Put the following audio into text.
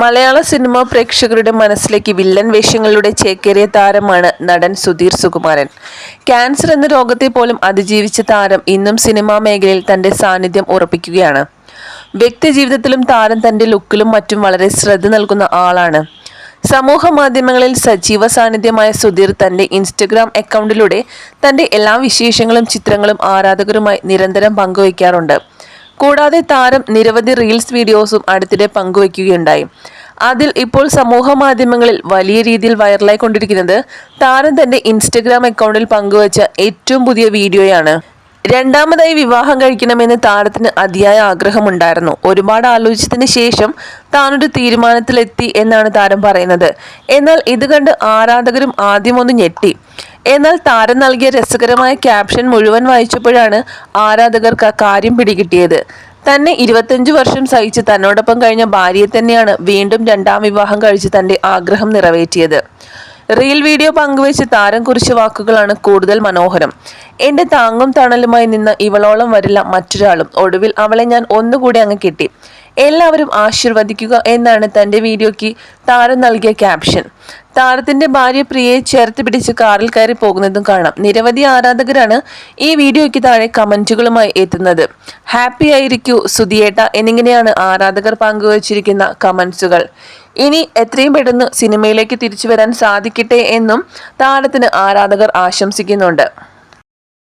മലയാള cinema പ്രേക്ഷകരുടെ മനസ്സിലേക്ക് villain വേഷങ്ങളുടെ ചേക്കേറിയ താരമാണ് നടൻ സുധീർ സുകുമാരൻ. ക്യാൻസർ എന്ന രോഗത്തെ പോലും അതിജീവിച്ച താരം ഇന്നും സിനിമാ മേഖലയിൽ തന്റെ സാന്നിധ്യം ഉറപ്പിക്കുകയാണ്. വ്യക്തി ജീവിതത്തിലും താരം തന്റെ ലുക്കിലും മറ്റും വളരെ ശ്രദ്ധ നൽകുന്ന ആളാണ്. സമൂഹ മാധ്യമങ്ങളിൽ സജീവ സാന്നിധ്യമായ സുധീർ തന്റെ ഇൻസ്റ്റഗ്രാം അക്കൗണ്ടിലൂടെ തന്റെ എല്ലാ വിശേഷങ്ങളും ചിത്രങ്ങളും ആരാധകരുമായി നിരന്തരം പങ്കുവയ്ക്കാറുണ്ട്. കൂടാതെ താരം നിരവധി റീൽസ് വീഡിയോസും അടുത്തിടെ പങ്കുവയ്ക്കുകയുണ്ടായി. അതിൽ ഇപ്പോൾ സമൂഹ മാധ്യമങ്ങളിൽ വലിയ രീതിയിൽ വൈറലായി കൊണ്ടിരിക്കുന്നത് താരം തന്റെ ഇൻസ്റ്റഗ്രാം അക്കൗണ്ടിൽ പങ്കുവച്ച ഏറ്റവും പുതിയ വീഡിയോയാണ്. രണ്ടാമതായി വിവാഹം കഴിക്കണമെന്ന് താരത്തിന് അതിയായ ആഗ്രഹമുണ്ടായിരുന്നു. ഒരുപാട് ആലോചിച്ചതിന് ശേഷം താനൊരു തീരുമാനത്തിലെത്തി എന്നാണ് താരം പറയുന്നത്. എന്നാൽ ഇത് കണ്ട് ആരാധകരും ആദ്യമൊന്ന് ഞെട്ടി. എന്നാൽ താരം നൽകിയ രസകരമായ ക്യാപ്ഷൻ മുഴുവൻ വായിച്ചപ്പോഴാണ് ആരാധകർക്ക് ആ കാര്യം പിടികിട്ടിയത്. തന്നെ ഇരുപത്തഞ്ചു വർഷം സഹിച്ച് തന്നോടൊപ്പം കഴിഞ്ഞ ഭാര്യയെ തന്നെയാണ് വീണ്ടും രണ്ടാം വിവാഹം കഴിച്ച് തന്റെ ആഗ്രഹം നിറവേറ്റിയത്. റീൽ വീഡിയോ പങ്കുവെച്ച് താരം കുറിച്ച വാക്കുകളാണ് കൂടുതൽ മനോഹരം. എന്റെ താങ്ങും തണലുമായി നിന്ന് ഇവളോളം വരില്ല മറ്റൊരാളും. ഒടുവിൽ അവളെ ഞാൻ ഒന്നുകൂടി അങ്ങ് കിട്ടി. എല്ലാവരും ആശീർവദിക്കുക എന്നാണ് തന്റെ വീഡിയോയ്ക്ക് താരം നൽകിയ ക്യാപ്ഷൻ. താരത്തിന്റെ ഭാര്യ പ്രിയയെ ചേർത്ത് പിടിച്ച് കാറിൽ കയറി പോകുന്നതും കാണാം. നിരവധി ആരാധകരാണ് ഈ വീഡിയോയ്ക്ക് താഴെ കമന്റുകളുമായി എത്തുന്നത്. ഹാപ്പി ആയിരിക്കൂ സുധിയേട്ട എന്നിങ്ങനെയാണ് ആരാധകർ പങ്കുവച്ചിരിക്കുന്ന കമന്റ്സുകൾ. ഇനി എത്രയും പെട്ടെന്ന് സിനിമയിലേക്ക് തിരിച്ചു വരാൻ സാധിക്കട്ടെ എന്നും താരത്തിന് ആരാധകർ ആശംസിക്കുന്നുണ്ട്.